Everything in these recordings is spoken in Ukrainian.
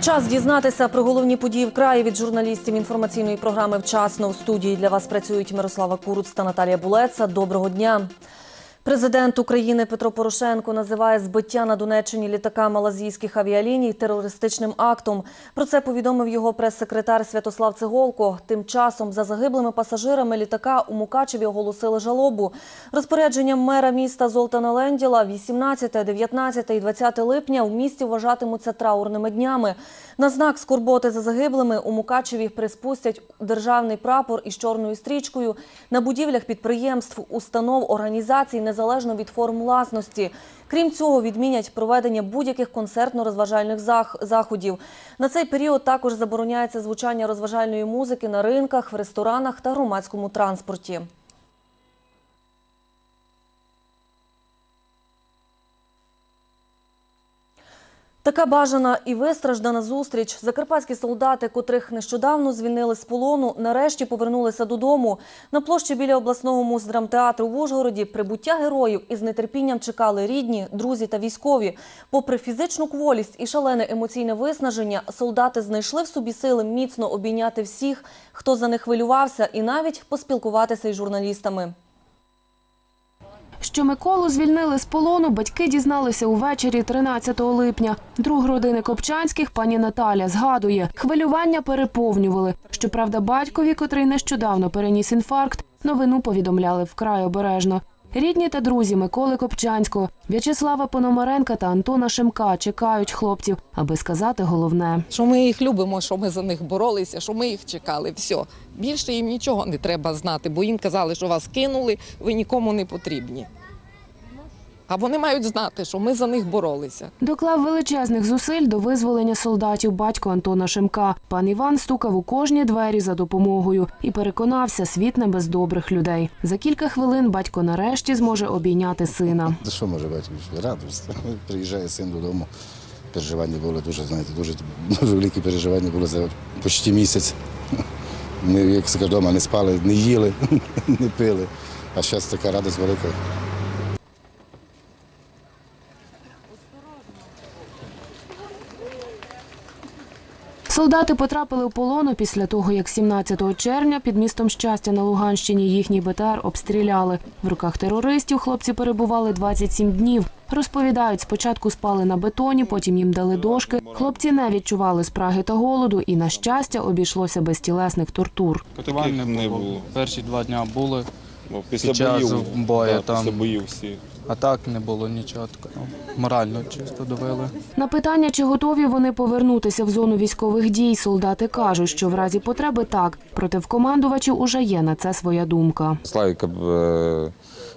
Час дізнатися про головні події в краї від журналістів інформаційної програми Вчасно в студії для вас працюють Мирослава Куруц та Наталія Булеца. Доброго дня. Президент України Петро Порошенко називає збиття на Донеччині літака малазійських авіаліній терористичним актом. Про це повідомив його прес-секретар Святослав Цеголко. Тим часом за загиблими пасажирами літака у Мукачеві оголосили жалобу. Розпорядженням мера міста Золтана Ленділа 18, 19 і 20 липня у місті вважатимуться траурними днями. На знак скорботи за загиблими у Мукачеві приспустять державний прапор із чорною стрічкою на будівлях підприємств, установ, організацій незалежно від форм власності. Крім цього, відмінять проведення будь-яких концертно-розважальних зах- заходів. На цей період також забороняється звучання розважальної музики на ринках, в ресторанах та громадському транспорті. Така бажана і вистраждана зустріч. Закарпатські солдати, котрих нещодавно звільнили з полону, нарешті повернулися додому. На площі біля обласного муздрамтеатру в Ужгороді прибуття героїв із нетерпінням чекали рідні, друзі та військові. Попри фізичну кволість і шалене емоційне виснаження, солдати знайшли в собі сили міцно обійняти всіх, хто за них хвилювався, і навіть поспілкуватися із журналістами. Що Миколу звільнили з полону, батьки дізналися увечері 13 липня. Друг родини Копчанських, пані Наталя, згадує, хвилювання переповнювали. Щоправда, батькові, котрий нещодавно переніс інфаркт, новину повідомляли вкрай обережно. Рідні та друзі Миколи Копчанського, В'ячеслава Пономаренка та Антона Шемка чекають хлопців, аби сказати головне. що ми їх любимо, що ми за них боролися, що ми їх чекали. Все. Більше їм нічого не треба знати, бо їм казали, що вас кинули, ви нікому не потрібні. А вони мають знати, що ми за них боролися. Доклав величезних зусиль до визволення солдатів батько Антона Шемка. Пан Іван стукав у кожні двері за допомогою і переконався, світ не без добрих людей. За кілька хвилин батько нарешті зможе обійняти сина. Та що може батько? Радость. Приїжджає син додому. Переживання були дуже, знаєте, дуже, дуже великі переживання були за почти місяць. Ми, як вдома не спали, не їли, не пили. А зараз така радість велика. Солдати потрапили у полону після того, як 17 червня під містом щастя на Луганщині їхній БТР обстріляли. В руках терористів хлопці перебували 27 днів. Розповідають, спочатку спали на бетоні, потім їм дали дошки. Хлопці не відчували спраги та голоду, і на щастя обійшлося без тілесних тортур. Катувань не було. Перші два дня були, Бо після боїв, бою да, там. після боїв всі. А так не було нічого такого. Морально чисто довели. На питання, чи готові вони повернутися в зону військових дій, солдати кажуть, що в разі потреби так. Проте в командувачів уже є на це своя думка. Славік е,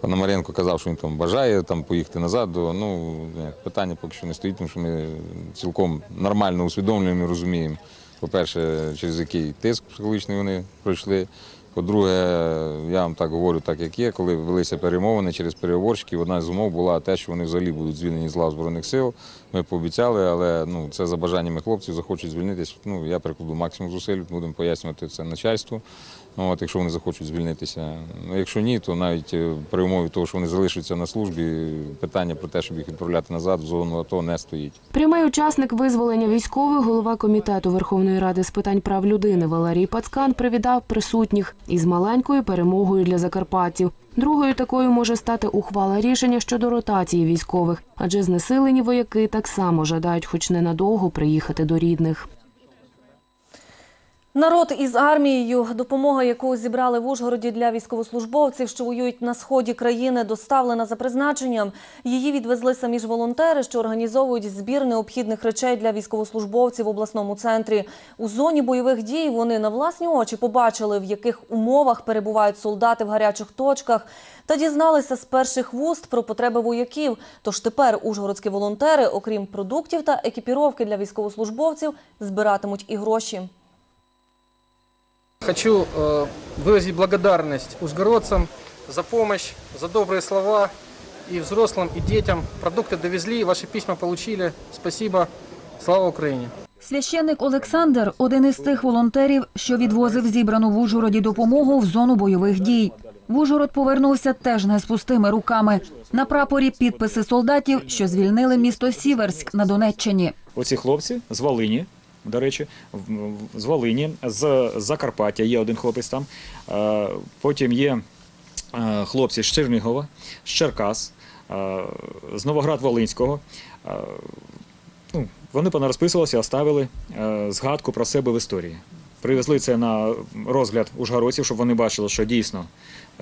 Пономаренко казав, що він там бажає там поїхати назад. Ну, питання поки що не стоїть, тому що ми цілком нормально усвідомлюємо і розуміємо, по-перше, через який тиск психологічний вони пройшли. По-друге, я вам так говорю, так як є, коли велися перемовини через переговорщиків, одна з умов була те, що вони взагалі будуть звільнені з лав Збройних сил. Ми пообіцяли, але ну, це за бажаннями хлопців, захочуть звільнитись. Ну, я прикладу максимум зусиль, будемо пояснювати це начальству. Ну, от, якщо вони захочуть звільнитися. Ну, якщо ні, то навіть е, при умові того, що вони залишаться на службі, питання про те, щоб їх відправляти назад в зону АТО не стоїть. Прямий учасник визволення військових, голова комітету Верховної Ради з питань прав людини Валерій Пацкан привітав присутніх із маленькою перемогою для закарпатців. Другою такою може стати ухвала рішення щодо ротації військових, адже знесилені вояки так само жадають, хоч ненадовго приїхати до рідних. Народ із армією, допомога, яку зібрали в Ужгороді для військовослужбовців, що воюють на сході країни, доставлена за призначенням. Її відвезли самі ж волонтери, що організовують збір необхідних речей для військовослужбовців в обласному центрі. У зоні бойових дій вони на власні очі побачили, в яких умовах перебувають солдати в гарячих точках, та дізналися з перших вуст про потреби вояків. Тож тепер ужгородські волонтери, окрім продуктів та екіпіровки для військовослужбовців, збиратимуть і гроші. Хочу э, выразить благодарность ужгородцам за помощь, за добрые слова и взрослым, и детям. Продукты довезли, ваши письма получили. Спасибо. Слава Украине! Священник Олександр – один із тих волонтерів, що відвозив зібрану в Ужгороді допомогу в зону бойових дій. В Ужгород повернувся теж не з пустими руками. На прапорі підписи солдатів, що звільнили місто Сіверськ на Донеччині. Оці хлопці з Волині до речі, з Волині, з Закарпаття є один хлопець там. Е, Потім є е, хлопці з Чернігова, з Черкас, е, з Новоград-Волинського. Е, Ну, вони понарозписувалися, оставили згадку про себе в історії. Привезли це на розгляд ужгородців, щоб вони бачили, що дійсно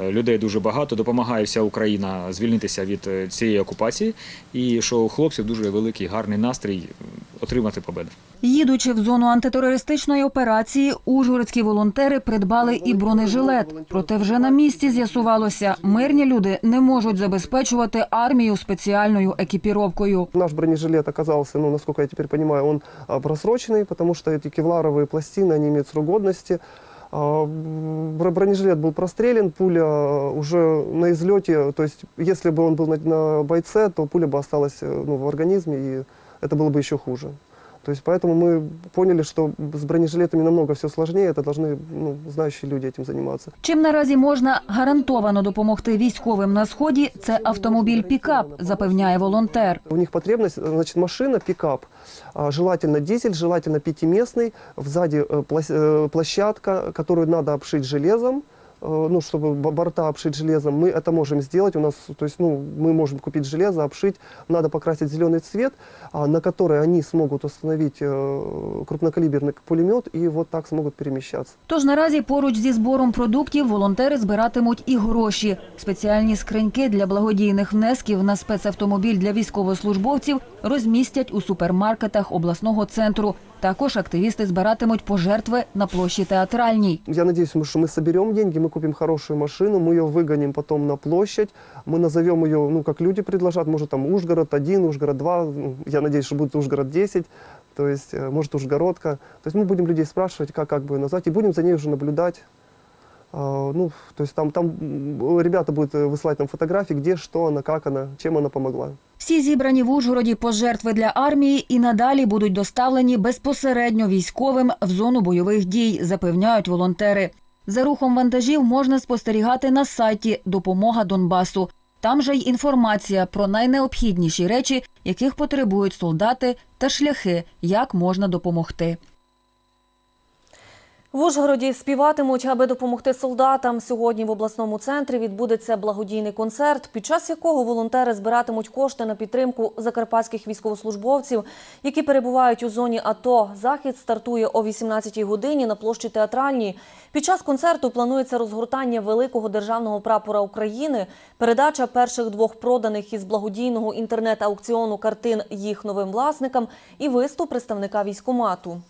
людей дуже багато, допомагає вся Україна звільнитися від е, цієї окупації, і що у хлопців дуже великий гарний настрій е, отримати победу. Їдучи в зону антитерористичної операції, ужгородські волонтери придбали і бронежилет. Проте вже на місці з'ясувалося, мирні люди не можуть забезпечувати армію спеціальною екіпіровкою. Наш бронежилет оказался, ну, насколько я теперь понимаю, он а, просроченный, потому что эти кевларовые пластины, они имеют срок годности. А, бр- Бронежилет был прострелен, пуля уже на излете, то есть если бы он был на, на бойце, то пуля бы осталась э, ну, в организме, и это было бы еще хуже. То есть поэтому мы поняли, что с бронежилетами намного все сложнее, это должны ну, знающие люди этим заниматься. Чим наразі можна гарантовано допомогти військовим на сході, це автомобіль пікап, запевняє волонтер. У них потребность, значит, машина, пикап, а, желательно дизель, желательно пятиместный, сзади э, плас- э, площадка, которую надо обшить железом, э, ну, чтобы бо- борта обшить железом, мы это можем сделать. У нас, то есть, ну, мы можем купить железо, обшить, надо покрасить зеленый цвет, а, на который они смогут установить э, крупнокалиберный пулемет и вот так смогут перемещаться. Тож наразі поруч зі збором продуктів волонтери збиратимуть і гроші. Спеціальні скриньки для благодійних внесків на спецавтомобіль для військовослужбовців розмістять у супермаркетах обласного центру. Також активісти збиратимуть пожертви на площі театральній. Я надеюсь, мы- что мы соберем деньги, мы купим хорошую машину, мы ее выгоним потом на площадь, мы назовем ее, ну, как люди предложат, может, там Ужгород 1, Ужгород 2, ну, я надеюсь, что будет Ужгород 10, то есть, э, может, Ужгородка. То есть мы будем людей спрашивать, как, как бы ее назвать, и будем за ней уже наблюдать. А, ну, то есть там, там м, ребята будут э, высылать нам фотографии, где, что она, как она, чем она помогла. Всі зібрані в Ужгороді пожертви для армії і надалі будуть доставлені безпосередньо військовим в зону бойових дій, запевняють волонтери. За рухом вантажів можна спостерігати на сайті Допомога Донбасу. Там же й інформація про найнеобхідніші речі, яких потребують солдати, та шляхи, як можна допомогти. В Ужгороді співатимуть, аби допомогти солдатам. Сьогодні в обласному центрі відбудеться благодійний концерт, під час якого волонтери збиратимуть кошти на підтримку закарпатських військовослужбовців, які перебувають у зоні АТО. Захід стартує о 18-й годині на площі театральній. Під час концерту планується розгортання великого державного прапора України, передача перших двох проданих із благодійного інтернет-аукціону картин їх новим власникам і виступ представника військомату.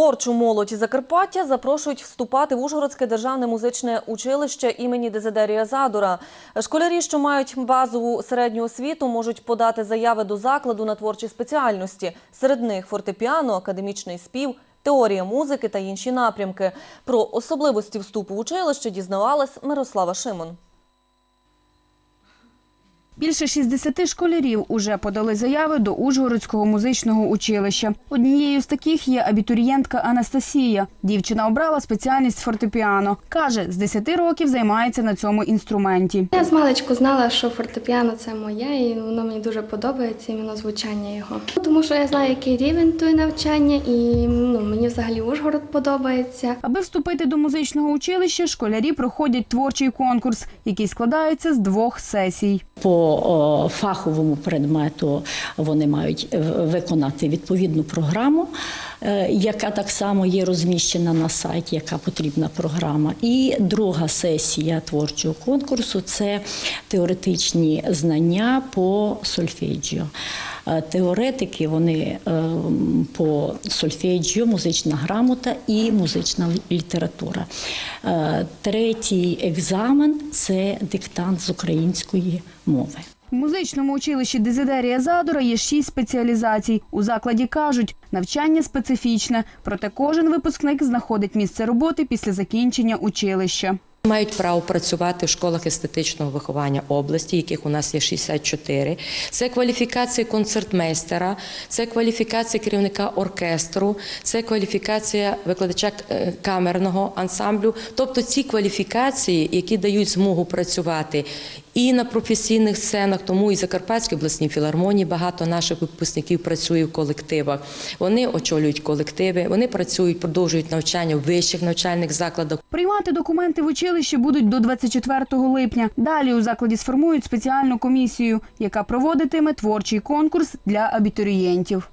Творчу молодь Закарпаття запрошують вступати в Ужгородське державне музичне училище імені Дезидерія Задора. Школярі, що мають базову середню освіту, можуть подати заяви до закладу на творчі спеціальності. Серед них фортепіано, академічний спів, теорія музики та інші напрямки. Про особливості вступу в училище дізнавалась Мирослава Шимон. Більше 60 школярів уже подали заяви до Ужгородського музичного училища. Однією з таких є абітурієнтка Анастасія. Дівчина обрала спеціальність фортепіано. Каже, з 10 років займається на цьому інструменті. Я з маличку знала, що фортепіано це моє, і воно мені дуже подобається іменно звучання його. Тому що я знаю, який рівень той навчання, і ну, мені взагалі Ужгород подобається. Аби вступити до музичного училища, школярі проходять творчий конкурс, який складається з двох сесій. По фаховому предмету вони мають виконати відповідну програму, яка так само є розміщена на сайті, яка потрібна програма. І друга сесія творчого конкурсу це теоретичні знання по сольфеджіо. Е, Теоретики вони е, по сольфеджіо, музична грамота і музична література. Е, Третій екзамен це диктант з української мови. В музичному училищі Дезидерія Задора є шість спеціалізацій. У закладі кажуть, навчання специфічне, проте кожен випускник знаходить місце роботи після закінчення училища. Мають право працювати в школах естетичного виховання області, яких у нас є 64. Це кваліфікація концертмейстера, це кваліфікація керівника оркестру, це кваліфікація викладача е, камерного ансамблю. Тобто ці кваліфікації, які дають змогу працювати і на професійних сценах, тому і Закарпатській обласній філармонії багато наших випускників працює в колективах. Вони очолюють колективи, вони працюють, продовжують навчання в вищих навчальних закладах. Приймати документи в училище будуть до 24 липня. Далі у закладі сформують спеціальну комісію, яка проводитиме творчий конкурс для абітурієнтів.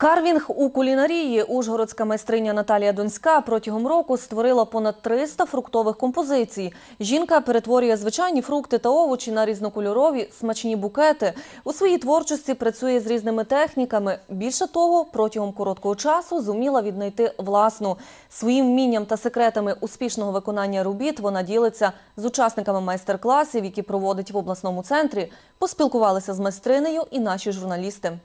Карвінг у кулінарії ужгородська майстриня Наталія Донська протягом року створила понад 300 фруктових композицій. Жінка перетворює звичайні фрукти та овочі на різнокольорові смачні букети. У своїй творчості працює з різними техніками. Більше того, протягом короткого часу зуміла віднайти власну. Своїм вмінням та секретами успішного виконання робіт вона ділиться з учасниками майстер-класів, які проводить в обласному центрі. Поспілкувалися з майстринею і наші журналісти.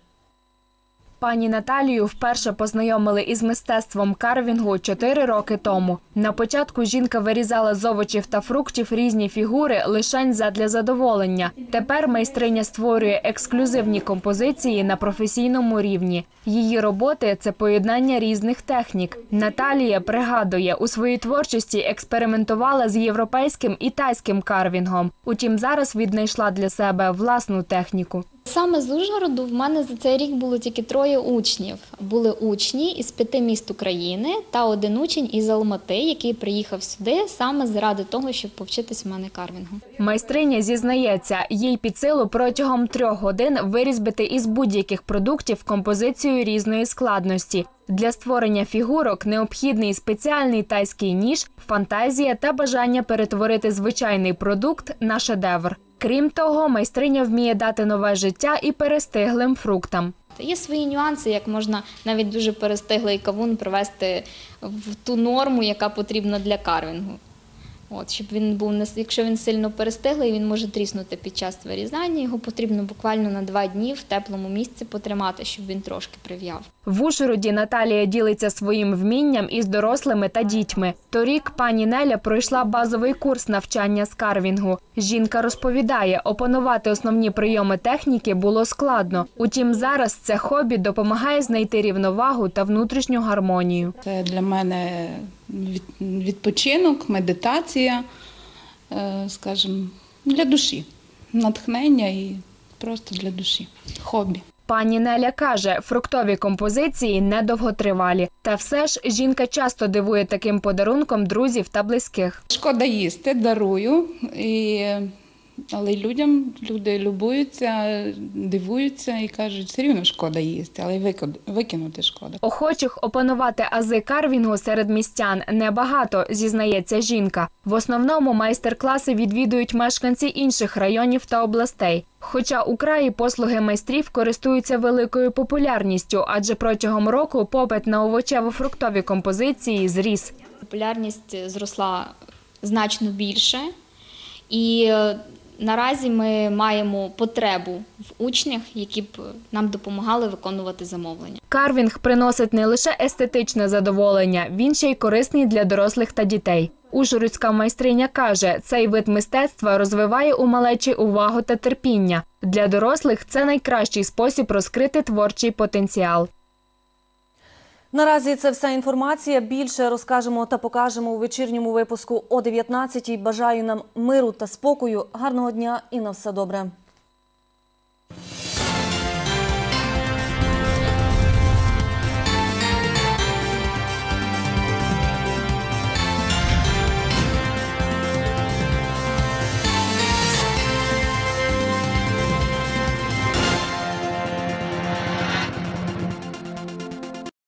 Пані Наталію вперше познайомили із мистецтвом карвінгу чотири роки тому. На початку жінка вирізала з овочів та фруктів різні фігури лишень задля задоволення. Тепер майстриня створює ексклюзивні композиції на професійному рівні. Її роботи це поєднання різних технік. Наталія пригадує, у своїй творчості експериментувала з європейським і тайським карвінгом. Утім, зараз віднайшла для себе власну техніку. Саме з Ужгороду в мене за цей рік було тільки троє учнів. Були учні із п'яти міст України та один учень із Алмати, який приїхав сюди саме заради того, щоб повчитись у мене карвінгу. Майстриня зізнається, їй під силу протягом трьох годин вирізбити із будь-яких продуктів композицію різної складності. Для створення фігурок необхідний спеціальний тайський ніж, фантазія та бажання перетворити звичайний продукт на шедевр. Крім того, майстриня вміє дати нове життя і перестиглим фруктам. Є свої нюанси, як можна навіть дуже перестиглий кавун привести в ту норму, яка потрібна для карвінгу. От, щоб він був не якщо він сильно перестиглий, він може тріснути під час вирізання. Його потрібно буквально на два дні в теплому місці потримати, щоб він трошки прив'яв. В Ужгороді Наталія ділиться своїм вмінням із дорослими та дітьми. Торік пані Неля пройшла базовий курс навчання з карвінгу. Жінка розповідає, опанувати основні прийоми техніки було складно. Утім, зараз це хобі допомагає знайти рівновагу та внутрішню гармонію. Це для мене відпочинок, медитація, е, скажімо, для душі, натхнення і просто для душі. Хобі. Пані Неля каже, фруктові композиції недовготривалі. Та все ж жінка часто дивує таким подарунком друзів та близьких. Шкода їсти, дарую. І... Але й людям люди любуються, дивуються і кажуть, все рівно шкода їсти, але й викинути шкода. Охочих опанувати ази карвінгу серед містян небагато, зізнається жінка. В основному майстер-класи відвідують мешканці інших районів та областей. Хоча у краї послуги майстрів користуються великою популярністю, адже протягом року попит на овочево-фруктові композиції зріс. Популярність зросла значно більше, і наразі ми маємо потребу в учнях, які б нам допомагали виконувати замовлення. Карвінг приносить не лише естетичне задоволення, він ще й корисний для дорослих та дітей. Ужгородська майстриня каже, цей вид мистецтва розвиває у малечі увагу та терпіння. Для дорослих це найкращий спосіб розкрити творчий потенціал. Наразі це вся інформація. Більше розкажемо та покажемо у вечірньому випуску о 19-й. Бажаю нам миру та спокою, гарного дня і на все добре.